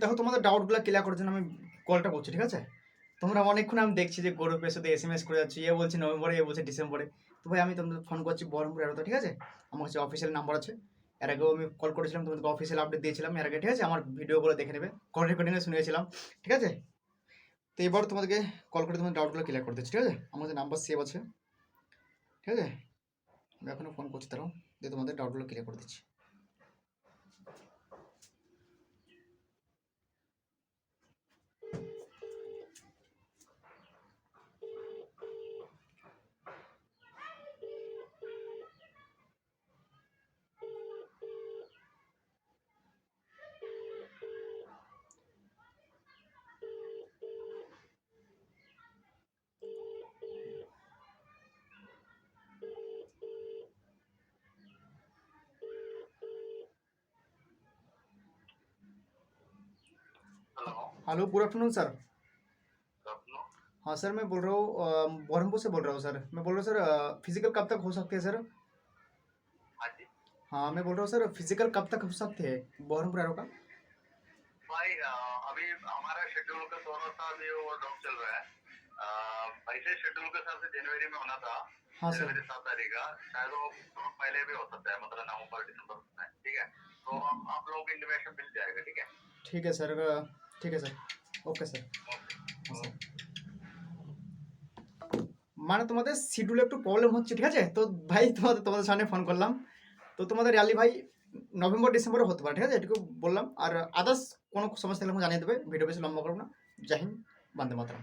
দেখো, তোমাদের ডাউটগুলো ক্লিয়ার করার জন্য আমি কলটা করছি, ঠিক আছে? তোমরা অনেকক্ষণ আমি দেখছি যে গ্রুপের সাথে এস এম এস করে যাচ্ছি, এ বলছে নভেম্বরে, এ বলছে ডিসেম্বরে। তো ভাই, আমি তোমাদের ফোন করছি বহরমপুর এরোতে, ঠিক আছে? আমার কাছে অফিসিয়াল নাম্বার আছে। এর আগেও আমি কল করেছিলাম, তোমাদেরকে অফিসিয়াল আপডেট দিয়েছিলাম এর আগে, ঠিক আছে? আমার ভিডিওগুলো দেখে নেবে। কল রেকর্ডিংয়ে শুনিয়েছিলাম ঠিক আছে? তো এবার তোমাদেরকে কল করে তোমাদের ডাউটগুলো ক্লিয়ার করে দিচ্ছি, ঠিক আছে? আমার কাছে নাম্বার সেভ আছে, ঠিক আছে? আমি এখনও ফোন করছি তারাও দিয়ে তোমাদের ডাউটগুলো ক্লিয়ার করে দিচ্ছি। Hello good afternoon sir. हाँ सर मैं बोल रहा हूँ बहरमपुर से बोल रहा हूँ सर। मैं बोल रहा हूँ सर फ़िज़िकल कब तक हो सकते हैं सर? हाँ हाँ मैं बोल रहा हूँ सर फ़िज़िकल कब तक हो सकते हैं? बहरमपुर एरो का भाई अभी हमारा शेड्यूल का थोड़ा सा भी वो डाउन चल रहा है। वैसे शेड्यूल के हिसाब से जनवरी में होना था हाँ सर। जनवरी सात तारीख का। शायद वो पहले भी हो सकता है मतलब नवंबर दिसंबर में ठीक है? तो आप लोगों को इंटीमेशन मिल जाएगा ठीक है? ठीक है सर ঠিক আছে। ওকে স্যার মানে তোমাদের শিডিউলে একটু প্রবলেম হচ্ছে, ঠিক আছে? তো ভাই, তোমাদের তোমাদের সামনে ফোন করলাম। তো তোমাদের র্যালি ভাই নভেম্বর, ডিসেম্বরে হতে পারে, ঠিক আছে? এটুকু বললাম। আর আদার্স কোনো সমস্যা থাকলে জানিয়ে দেবে। ভিডিও বেশি লম্বা করব না। জাহিন বান্দে মাতরাম।